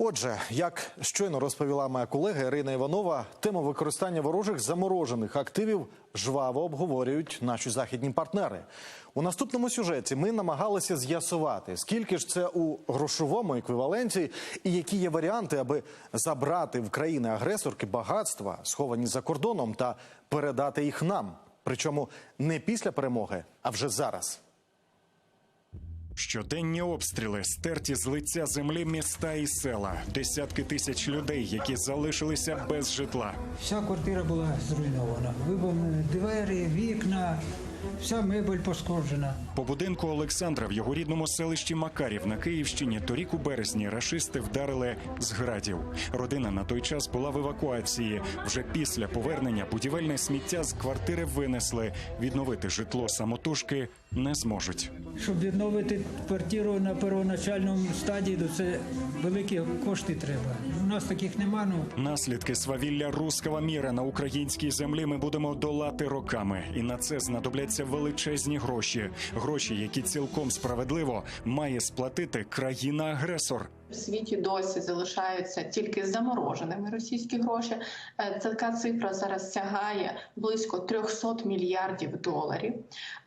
Отже, як щойно розповіла моя колега Ірина Іванова, тему використання ворожих заморожених активів жваво обговорюють наші західні партнери. У наступному сюжеті ми намагалися з'ясувати, скільки ж це у грошовому еквіваленті, і які є варіанти, аби забрати в країни-агресорки багатства, сховані за кордоном, та передати їх нам. Причому не після перемоги, а вже зараз. Щоденні обстріли, стерті з лиця землі міста і села, десятки тисяч людей, які залишилися без житла. Вся квартира була зруйнована. Вибомлені двері, вікна, вся мебель пошкоджена. По будинку Олександра в його рідному селищі Макарів на Київщині торік у березні рашисти вдарили з градів. Родина на той час була в евакуації. Вже після повернення будівельне сміття з квартири винесли. Відновити житло самотужки не зможуть. Щоб відновити квартиру на первоначальному стадії, то це великі кошти треба. У нас таких нема. Ну Наслідки свавілля руського міра на українській землі ми будемо долати роками, і на це знадобляться величезні гроші. Гроші, які цілком справедливо має сплатити країна-агресор. В світі досі залишаються тільки замороженими російські гроші. Е, Така цифра зараз сягає близько 300 мільярдів доларів.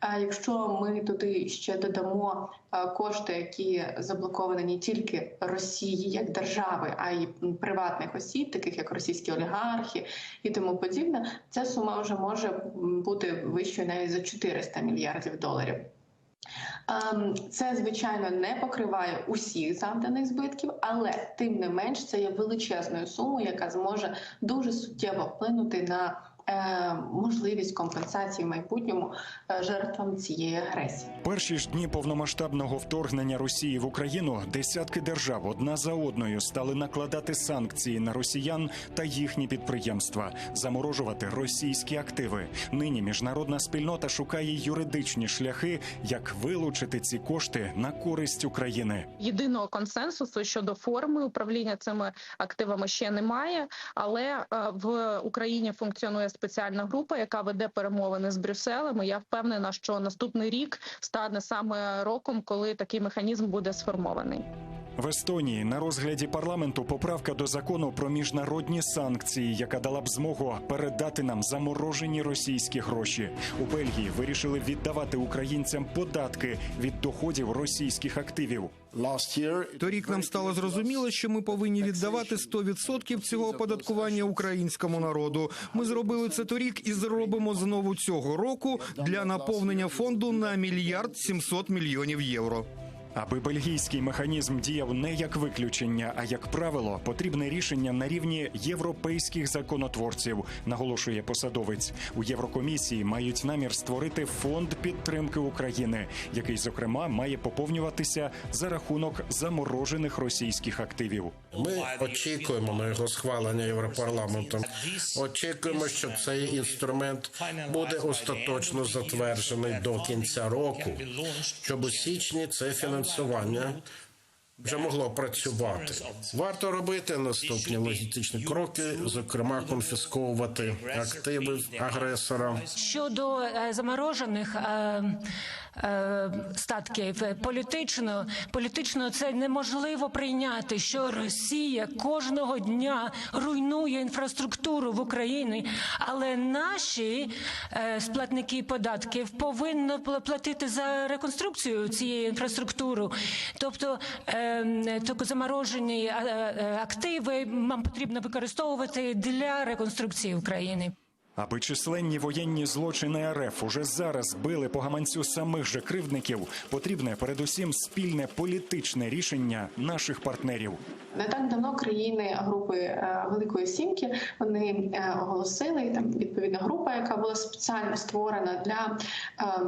А якщо ми туди ще додамо е, кошти, які заблоковані не тільки Росії як держави, а й приватних осіб, таких як російські олігархи і тому подібне, ця сума вже може бути вищою навіть за 400 мільярдів доларів. Ем, Це звичайно не покриває усіх завданих збитків, але тим не менш це є величезною сумою, яка зможе дуже суттєво вплинути на можливість компенсації в майбутньому е, жертвам цієї агресії. Перші ж дні повномасштабного вторгнення Росії в Україну десятки держав одна за одною стали накладати санкції на росіян та їхні підприємства, заморожувати російські активи. Нині міжнародна спільнота шукає юридичні шляхи, як вилучити ці кошти на користь України. єдиного консенсусу щодо форми управління цими активами ще немає. Але е, в Україні функціонує спеціальна група, яка веде перемовини з Брюсселем. Я впевнена, що наступний рік стане саме роком, коли такий механізм буде сформований. В Естонії на розгляді парламенту поправка до закону про міжнародні санкції, яка дала б змогу передати нам заморожені російські гроші. У Бельгії вирішили віддавати українцям податки від доходів російських активів. Торік нам стало зрозуміло, що ми повинні віддавати 100% цього оподаткування українському народу. Ми зробили це торік і зробимо знову цього року для наповнення фонду на мільярд 700 мільйонів євро. Аби бельгійський механізм діяв не як виключення, а як правило, потрібне рішення на рівні європейських законотворців, наголошує посадовець. У Єврокомісії мають намір створити фонд підтримки України, який, зокрема, має поповнюватися за рахунок заморожених російських активів. Ми очікуємо на його схвалення Європарламентом. Очікуємо, що цей інструмент буде остаточно затверджений до кінця року, щоб у січні це фінансування słowami вже могло працювати. Варто робити наступні логістичні кроки, зокрема конфісковувати активи агресора. Щодо е, заморожених е, е, статків, політично, політично це неможливо прийняти, що Росія кожного дня руйнує інфраструктуру в Україні, але наші сплатники податків повинні платити за реконструкцію цієї інфраструктури. Тобто, заморожені е, е, активи нам потрібно використовувати для реконструкції України. Аби численні воєнні злочини РФ уже зараз били по гаманцю самих же кривдників, потрібне передусім спільне політичне рішення наших партнерів. Не так давно країни групи е, Великої Сімки вони е, оголосили там відповідна група, яка була спеціально створена для е,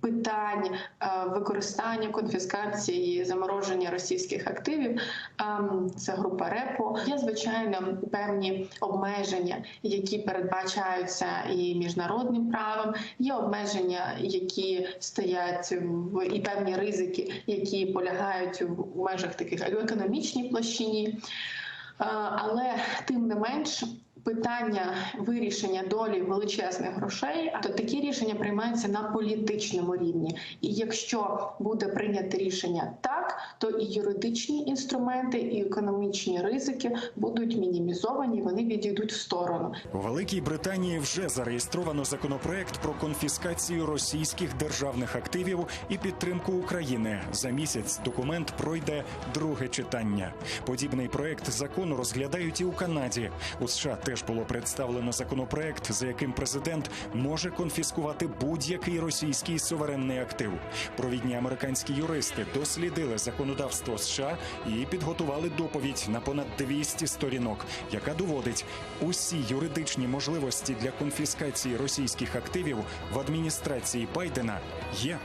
питань е, використання конфіскації замороження російських активів. Ем, Це група РЕПО. Є звичайно певні обмеження, які передбачаються і міжнародним правом. Є обмеження, які стоять в і певні ризики, які полягають в межах таких економічній площині. Е, Але тим не менш питання вирішення долі величезних грошей, то такі рішення приймаються на політичному рівні. І якщо буде прийнято рішення так, то і юридичні інструменти, і економічні ризики будуть мінімізовані. Вони відійдуть в сторону. У Великій Британії вже зареєстровано законопроект про конфіскацію російських державних активів і підтримку України. За місяць документ пройде друге читання. Подібний проект закону розглядають і у Канаді. У США теж було представлено законопроект, за яким президент може конфіскувати будь-який російський суверенний актив. Провідні американські юристи дослідили законодавство США і підготували доповідь на понад 200 сторінок, яка доводить усі юридичні можливості для конфіскації російських активів в адміністрації Байдена є.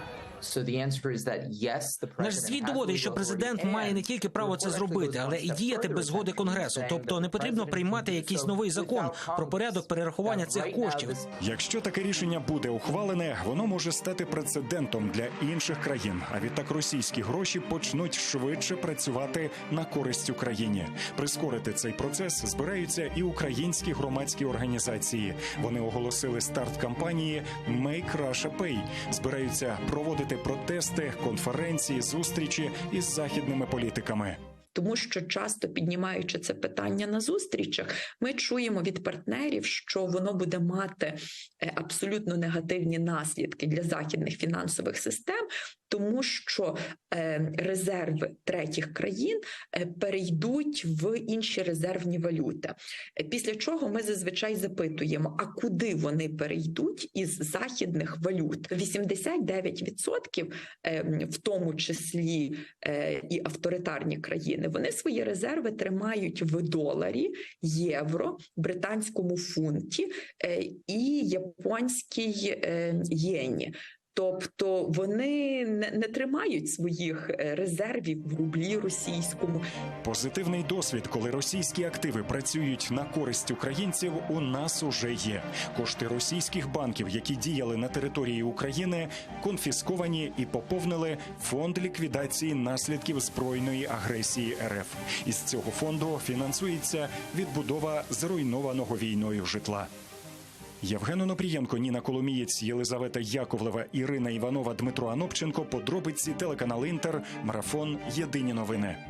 Наш звіт доводить, що президент має не тільки право це зробити, але і діяти без згоди конгресу. Тобто не потрібно приймати якийсь новий закон про порядок перерахування цих коштів. Якщо таке рішення буде ухвалене, воно може стати прецедентом для інших країн. А відтак російські гроші почнуть швидше працювати на користь Україні. Прискорити цей процес збираються і українські громадські організації. Вони оголосили старт кампанії «Make Russia Pay». Збираються проводити протести, конференції, зустрічі із західними політиками. Тому що часто піднімаючи це питання на зустрічах, ми чуємо від партнерів, що воно буде мати е, абсолютно негативні наслідки для західних фінансових систем, тому що е, резерви третіх країн е, перейдуть в інші резервні валюти. Після чого ми зазвичай запитуємо: а куди вони перейдуть із західних валют? 89%, е, в тому числі і авторитарні країни, вони свої резерви тримають в доларі, євро, британському фунті е, і японській е, єні. Тобто вони не, не тримають своїх е, резервів в рублі російському. Позитивний досвід, коли російські активи працюють на користь українців, у нас уже є. Кошти російських банків, які діяли на території України, конфісковані і поповнили фонд ліквідації наслідків збройної агресії РФ. Із цього фонду фінансується відбудова зруйнованого війною житла. Євген Онопрієнко, Ніна Коломієць, Єлизавета Яковлева, Ірина Іванова, Дмитро Анопченко. Подробиці телеканал Інтер. Марафон. Єдині новини.